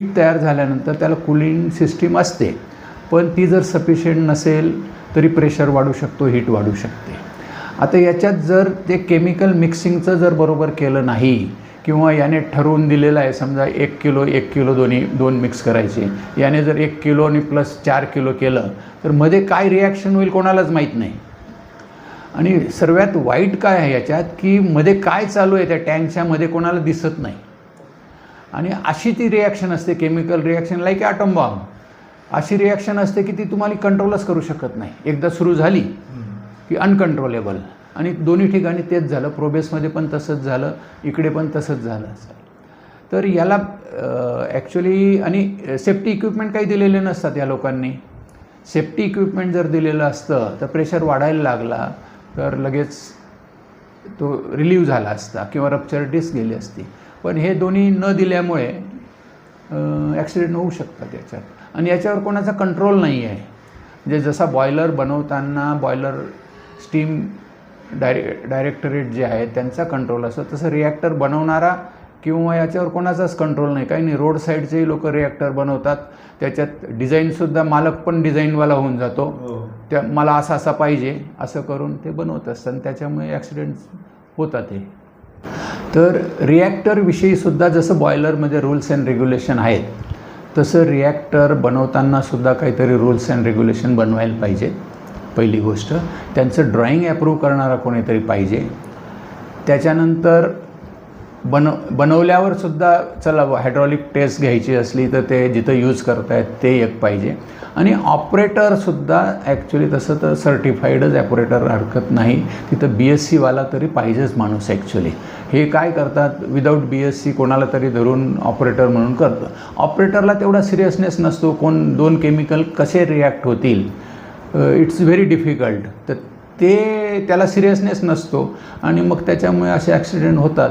तयार झाल्यानंतर त्याला कुलिंग सिस्टीम असते. पण ती जर सफिशियंट नसेल तरी प्रेशर वाढू शकतो हीट वाढू शकते. आता याच्यात जर ते केमिकल मिक्सिंगचं जर बरोबर केलं नाही किंवा याने ठरवून दिलेलं आहे समजा एक किलो एक किलो दोन्ही दोन मिक्स करायचे. याने जर एक किलो आणि प्लस चार किलो केलं तर मध्ये काय रिॲक्शन होईल कोणालाच माहीत नाही. आणि सर्वात वाईट काय आहे याच्यात की मध्ये काय चालू आहे त्या टँकच्या मध्ये कोणाला दिसत नाही. आणि अशी ती रिॲक्शन असते chemical reaction like atom bomb अशी रिॲक्शन असते की ती तुम्हाला कंट्रोलच करू शकत नाही. एकदा सुरू झाली की अनकंट्रोलेबल आणि दोन्ही ठिकाणी तेच झालं. प्रोबेसमध्ये पण तसंच झालं. इकडे पण तसंच झालं. तर याला ॲक्च्युली आणि सेफ्टी इक्विपमेंट काही दिलेले नसतात या लोकांनी. सेफ्टी इक्विपमेंट जर दिलेलं असतं तर प्रेशर वाढायला लागला तर लगेच तो रिलीव्ह झाला असता किंवा रप्चर डिस्क गेली असती. पण हे दोन्ही न दिल्यामुळे ॲक्सिडेंट होऊ शकतात याच्यात. आणि याच्यावर कोणाचा कंट्रोल नाही आहे. म्हणजे जसा बॉयलर बनवताना बॉयलर स्टीम डायरे डायरेक्टरेट जे आहे त्यांचा कंट्रोल असतो. तसं रिॲक्टर बनवणारा किंवा याच्यावर कोणाचाच कंट्रोल नाही. काही नाही रोड साईडचेही लोक रिॲक्टर बनवतात. त्याच्यात डिझाईनसुद्धा मालक पण डिझाईनवाला होऊन जातो. हो. त्या मला असा असा पाहिजे असं करून ते बनवत असतात आणि त्याच्यामुळे ॲक्सिडेंट्स होतात हे. तर रिॲक्टरविषयीसुद्धा जसं बॉयलरमध्ये रूल्स अँड रेग्युलेशन आहेत तसं रिॲक्टर बनवताना सुद्धा काहीतरी रूल्स अँड रेग्युलेशन बनवायला पाहिजे पहिली गोष्ट. त्यांचं ड्रॉईंग ॲप्रूव्ह करणारा कोणीतरी पाहिजे. त्याच्यानंतर बन बनवल्यावर सुद्धा चला हायड्रॉलिक टेस्ट घ्यायची असली तर ते जिथं यूज करतायत ते एक पाहिजे. आणि ऑपरेटरसुद्धा ॲक्च्युली तसं तर सर्टिफाईडच ॲपरेटर हरकत नाही. तिथं बी एस सीवाला तरी पाहिजेच माणूस ॲक्च्युली हे काय करतात? विदाऊट बी एस सी कोणाला तरी धरून ऑपरेटर म्हणून करतं ऑपरेटरला तेवढा सिरियसनेस नसतो. कोण दोन केमिकल कसे रिॲक्ट होतील? इट्स व्हेरी डिफिकल्ट तर ते त्याला सिरियसनेस नसतो. आणि मग त्याच्यामुळे असे ॲक्सिडेंट होतात.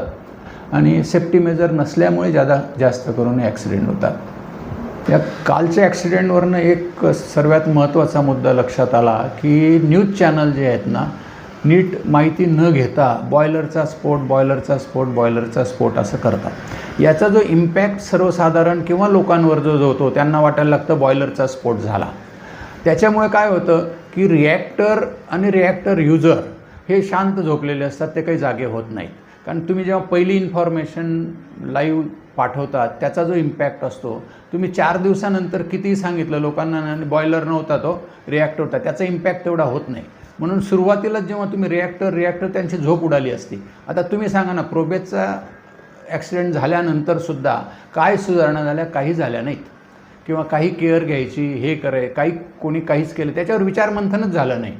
आणि सेफ्टी मेजर नसल्यामुळे जादा जास्त करून ॲक्सिडेंट होतात. या कालच्या ॲक्सिडेंटवरनं एक सर्वात महत्त्वाचा मुद्दा लक्षात आला की न्यूज चॅनल जे आहेत ना नीट माहिती न घेता बॉयलरचा स्फोट बॉयलरचा स्फोट बॉयलरचा स्फोट असं करतात. याचा जो इम्पॅक्ट सर्वसाधारण किंवा लोकांवर जो जो होतो त्यांना वाटायला लागतं बॉयलरचा स्फोट झाला. त्याच्यामुळे काय होतं की रिॲक्टर आणि रिॲक्टर युजर हे शांत झोपलेले असतात ते काही जागे होत नाहीत. कारण तुम्ही जेव्हा पहिली इन्फॉर्मेशन लाईव्ह पाठवतात त्याचा जो इम्पॅक्ट असतो तुम्ही चार दिवसानंतर कितीही सांगितलं लोकांना आणि बॉयलर नव्हता तो रिॲक्ट होता त्याचा इम्पॅक्ट तेवढा होत नाही. म्हणून सुरुवातीलाच जेव्हा तुम्ही रिॲक्टर रिॲक्टर त्यांची झोप उडाली असती. आता तुम्ही सांगा ना प्रोबेसचा ॲक्सिडेंट झाल्यानंतरसुद्धा काय सुधारणा झाल्या? काही झाल्या नाहीत. किंवा काही केअर घ्यायची हे करे काही कोणी काहीच केलं त्याच्यावर विचारमंथनच झालं नाही.